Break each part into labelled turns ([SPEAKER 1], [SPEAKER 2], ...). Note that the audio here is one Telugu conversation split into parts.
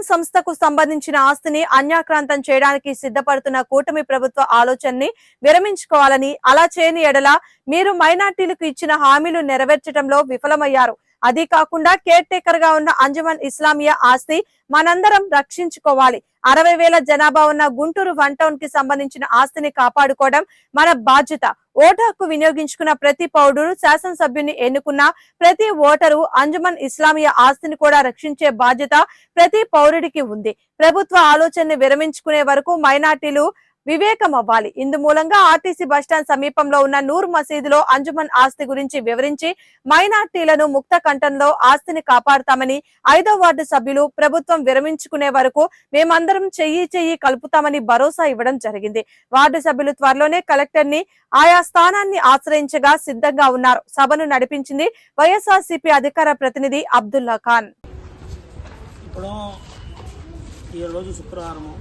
[SPEAKER 1] అంజుమన్ సంస్థకు సంబంధించిన ఆస్తిని అన్యాక్రాంతం చేయడానికి సిద్ధపడుతున్న కూటమి ప్రభుత్వ ఆలోచనని విరమించుకోవాలని అలా చేయని ఎడల మీరు మైనార్టీలకు ఇచ్చిన హామీలు నెరవేర్చడంలో విఫలమయ్యారు. అది కాకుండా కేర్ టేకర్గా ఉన్న అంజమన్ ఇస్లామియా ఆస్తి మనందరం రక్షించుకోవాలి. అరవై వేల జనాభా ఉన్న గుంటూరు వన్ టౌన్కి సంబంధించిన ఆస్తిని కాపాడుకోవడం మన బాధ్యత. ఓటు హక్కు వినియోగించుకున్న ప్రతి పౌరుడు శాసనసభ్యుని ఎన్నుకున్న ప్రతి ఓటరు అంజుమన్ ఇస్లామియా ఆస్తిని కూడా రక్షించే బాధ్యత ప్రతి పౌరుడికి ఉంది. ప్రభుత్వ ఆలోచనని విరమించుకునే వరకు మైనార్టీలు వివేకం అవ్వాలి. ఇందు మూలంగా ఆర్టీసీ బస్టాండ్ సమీపంలో ఉన్న నూర్ మసీదులో అంజుమన్ ఆస్తి గురించి వివరించి మైనార్టీలను ముక్త కంఠంలో ఆస్తిని కాపాడతామని ఐదో వార్డు సభ్యులు ప్రభుత్వం విరమించుకునే వరకు మేమందరం చెయ్యి చెయ్యి కలుపుతామని భరోసా ఇవ్వడం జరిగింది. వార్డు సభ్యులు త్వరలోనే కలెక్టర్ని ఆయా స్థానాన్ని ఆశ్రయించగా సిద్ధంగా ఉన్నారు. సభను నడిపించింది వైఎస్ఆర్సీపీ అధికార ప్రతినిధి అబ్దుల్లా ఖాన్.
[SPEAKER 2] ఇప్పుడు ఈరోజు శుక్రవారము.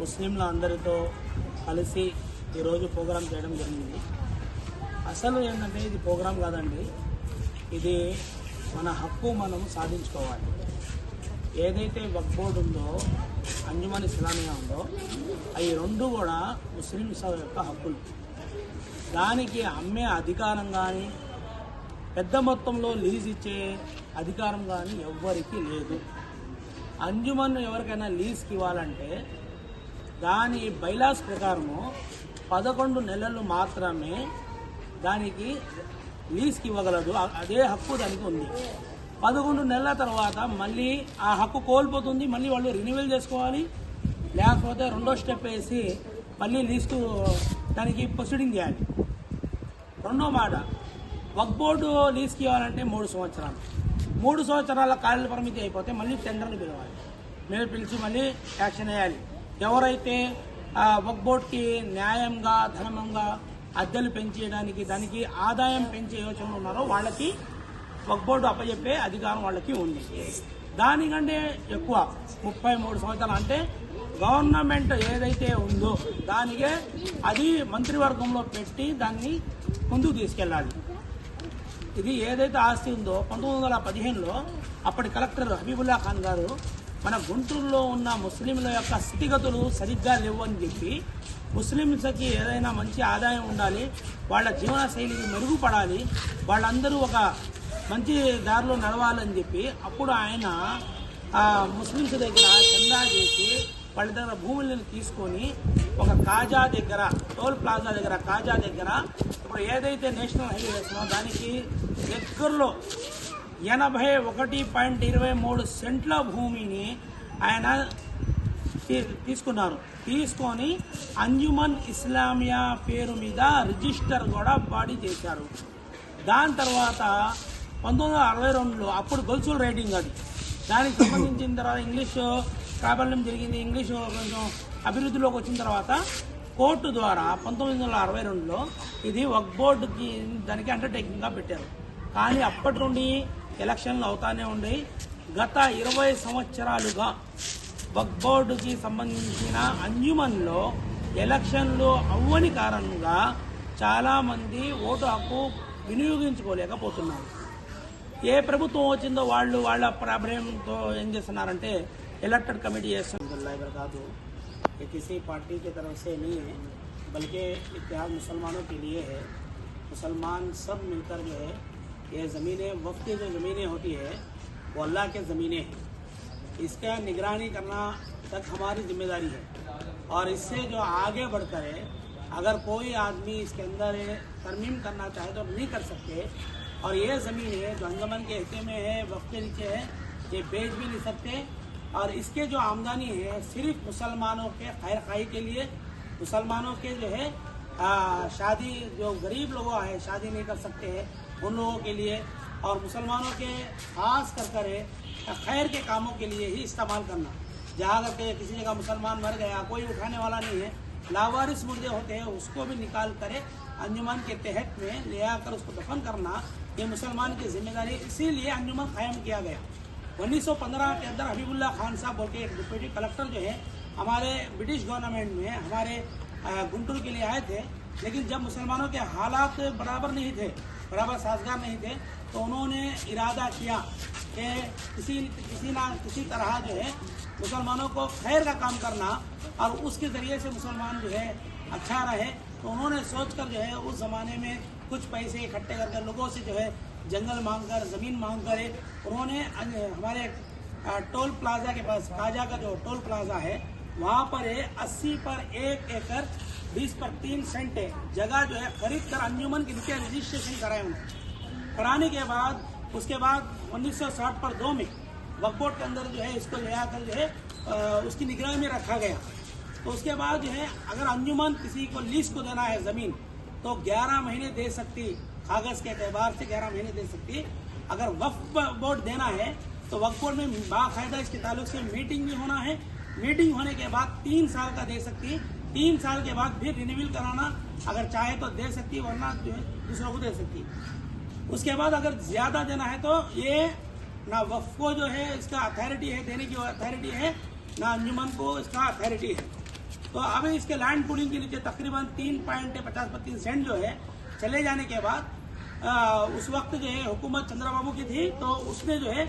[SPEAKER 2] ముస్లింల అందరితో కలిసి ఈరోజు ప్రోగ్రాం చేయడం జరిగింది. అసలు ఏంటంటే ఇది ప్రోగ్రాం కాదండి. ఇది మన హక్కు మనం సాధించుకోవాలి. ఏదైతే వక్ బోర్డు ఉందో అంజుమన్ ఇస్లామియా ఉందో అవి రెండు కూడా ముస్లింస్ యొక్క హక్కులు. దానికి అమ్మే అధికారం కానీ పెద్ద మొత్తంలో లీజ్ ఇచ్చే అధికారం కానీ ఎవ్వరికీ లేదు. అంజుమన్ ఎవరికైనా లీజ్కి ఇవ్వాలంటే దాని బైలాస్ ప్రకారము పదకొండు నెలలు మాత్రమే దానికి లీజ్కి ఇవ్వగలదు. అదే హక్కు దానికి ఉంది. పదకొండు నెలల తర్వాత మళ్ళీ ఆ హక్కు కోల్పోతుంది. మళ్ళీ వాళ్ళు రెన్యువల్ చేసుకోవాలి. లేకపోతే రెండో స్టెప్ వేసి మళ్ళీ లీజ్కు దానికి ప్రొసీడింగ్ చేయాలి. రెండో మాట వక్ బోర్డు లీజ్కి ఇవ్వాలంటే మూడు సంవత్సరాలు. మూడు సంవత్సరాల కాల పరిమితి అయిపోతే మళ్ళీ టెండర్లు పిలవాలి. మీరు పిలిచి మళ్ళీ యాక్షన్ వేయాలి. ఎవరైతే ఆ వక్ న్యాయంగా ధర్మంగా అద్దెలు పెంచేయడానికి దానికి ఆదాయం పెంచే యోచన ఉన్నారో వాళ్ళకి వక్ బోర్డు అప్పచెప్పే అధికారం వాళ్ళకి ఉంది. దానికంటే ఎక్కువ ముప్పై మూడు సంవత్సరాలు అంటే గవర్నమెంట్ ఏదైతే ఉందో దానికే అది మంత్రివర్గంలో పెట్టి దాన్ని ముందుకు తీసుకెళ్ళాలి. ఇది ఏదైతే ఆస్తి ఉందో పంతొమ్మిది వందల పదిహేనులో అప్పటి కలెక్టర్ హబీబుల్లా ఖాన్ గారు మన గుంటూరులో ఉన్న ముస్లింల యొక్క స్థితిగతులు సరిగ్గా లేవు అని చెప్పి ముస్లింస్కి ఏదైనా మంచి ఆదాయం ఉండాలి వాళ్ళ జీవన శైలి మెరుగుపడాలి వాళ్ళందరూ ఒక మంచి దారిలో నడవాలని చెప్పి అప్పుడు ఆయన ముస్లిమ్స్ ముస్లింస్ దగ్గర చందా చేసి వాళ్ళ దగ్గర భూములను తీసుకొని ఒక కాజా దగ్గర టోల్ ప్లాజా దగ్గర కాజా దగ్గర ఇప్పుడు ఏదైతే నేషనల్ హైవే వేస్తుందో దానికి దగ్గరలో ఎనభై ఒకటి పాయింట్ ఇరవై మూడు సెంట్ల భూమిని ఆయన తీ- తీసుకున్నారు. తీసుకొని అంజుమన్ ఇస్లామియా పేరు మీద రిజిస్టర్ కూడా బాడీ చేశారు. దాని తర్వాత పంతొమ్మిది వందల అరవై రెండులో అప్పుడు గొలుసుల రైటింగ్ అది. దానికి సంబంధించిన తర్వాత ఇంగ్లీష్ ప్రాబల్యం జరిగింది. ఇంగ్లీష్ కొంచెం అభివృద్ధిలోకి వచ్చిన తర్వాత కోర్టు ద్వారా పంతొమ్మిది వందల అరవై రెండులో ఇది వక్ బోర్డుకి దానికి అండర్టేకింగ్గా పెట్టారు. కానీ అప్పటి నుండి ఎలక్షన్లు అవుతానే ఉండేవి గత ఇరవై సంవత్సరాలుగా వక్ బోర్డుకి సంబంధించిన అంజుమన్లో ఎలక్షన్లు అవ్వని కారణంగా చాలామంది ఓటు హక్కు వినియోగించుకోలేకపోతున్నారు ఏ ప్రభుత్వం వచ్చిందో వాళ్ళు వాళ్ళ ప్రాబ్లంతో ఏం చేస్తున్నారంటే ఎలక్టెడ్ కమిటీ చేస్తున్నారు కాదు ये किसी पार्टी की तरफ से नहीं है बल्कि इतिहाद मुसलमानों के लिए है मुसलमान सब मिलकर जो है ये ज़मीनें वक्त की जो ज़मीनें होती है वो अल्लाह के ज़मीनें हैं। इसका निगरानी करना तक हमारी ज़िम्मेदारी है। और इससे जो आगे बढ़कर है अगर कोई आदमी इसके अंदर तरमीम करना चाहे तो नहीं कर सकते। और ये ज़मीन है जो अंजमन के हिस्से में है वक्त के नीचे है ये बेच भी नहीं सकते। और इसके जो आमदनी है सिर्फ़ मुसलमानों के खैर खाई के लिए मुसलमानों के जो है आ, शादी जो गरीब लोग हैं शादी नहीं कर सकते हैं। उन लोगों के लिए और मुसलमानों के खास कर कर खैर के कामों के लिए ही इस्तेमाल करना जहाँ अगर किसी जगह मुसलमान मर गया, कोई उठाने वाला नहीं है, लावारिस मुर्दे होते हैं, उसको भी निकाल कर अंजुमन के तहत में ले आकर उसको दफन करना, ये मुसलमान की ज़िम्मेदारी। इसीलिए अंजुमन कायम किया गया 1915 के अंदर हबीबुल्ला खान साहब बोल के एक डिप्यूटी कलेक्टर जो है, हमारे ब्रिटिश गवर्नमेंट में हमारे गुंटूर के लिए आए थे, लेकिन जब मुसलमानों के हालात बराबर नहीं थे बराबर साजगार नहीं थे तो उन्होंने इरादा किया कि किसी किसी ना किसी तरह जो है, मुसलमानों को खैर का काम करना और उसके ज़रिए से मुसलमान जो है अच्छा रहे। तो उन्होंने सोचकर जो है, उस ज़माने में कुछ पैसे इकट्ठे करके लोगों से जो है, जंगल मांग कर ज़मीन मांग कर उन्होंने, हमारे टोल प्लाजा के पास, काजा का जो टोल प्लाजा है, वहाँ पर है, अस्सी पर एक एकड़ बीस पर तीन सेंट है जगह जो है खरीद कर अंजुमन के नीचे रजिस्ट्रेशन कराए उन्होंने कराने के बाद, उसके बाद 1960 पर दो में वक्फ बोर्ड के अंदर जो है इसको ले आकर जो है उसकी निगरानी में रखा गया। तो उसके बाद जो है, अगर अंजुमन किसी को लीज को देना है ज़मीन तो 11 महीने दे सकती, कागज़ के एतबार से 11 महीने दे सकती। अगर वक्फ बोर्ड देना है तो वक्फ बोर्ड में बाकायदा इसके ताल्लुक से मीटिंग भी होना है। मीटिंग होने के बाद तीन साल का दे सकती तीन साल के बाद फिर रिन्यूअल कराना अगर चाहे तो दे सकती है वरना जो है दूसरों को दे सकती उसके बाद अगर ज़्यादा देना है तो ये ना वफ को जो है इसका अथॉरिटी है देने की अथॉरिटी है ना अंजुमन को इसका अथॉरिटी है। तो अब इसके लैंड पुलिंग के नीचे तकरीबन तीन पॉइंट पचास पच्चीस सेंट जो है चले जाने के बाद आ, उस वक्त जो है हुकूमत चंद्रबाबू की थी तो उसने जो है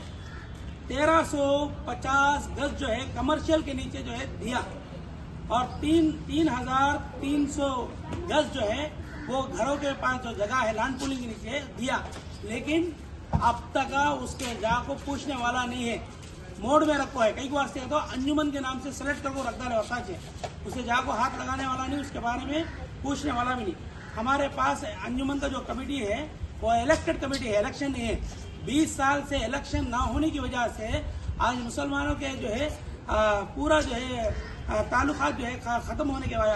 [SPEAKER 2] तेरह सौ पचास गज जो है कमर्शियल के नीचे जो है दिया। और तीन तीन हज़ार तीन सौ गज जो है वो घरों के पास जो जगह है लैंड पुलिंग के नीचे दिया। लेकिन अब तक उसके जगह को पूछने वाला नहीं है। मोड में रखो है। कई वास्ते तो अंजुमन के नाम से सेलेक्ट करके रख डाले होता है उसे जगह को हाथ लगाने वाला नहीं उसके बारे में पूछने वाला भी नहीं। हमारे पास अंजुमन का जो कमेटी है वो इलेक्टेड कमेटी है इलेक्शन नहीं है। बीस साल से इलेक्शन ना होने की वजह से आज मुसलमानों के जो है आ, पूरा जो है ताल्लुक जो है ख़त्म होने के बाद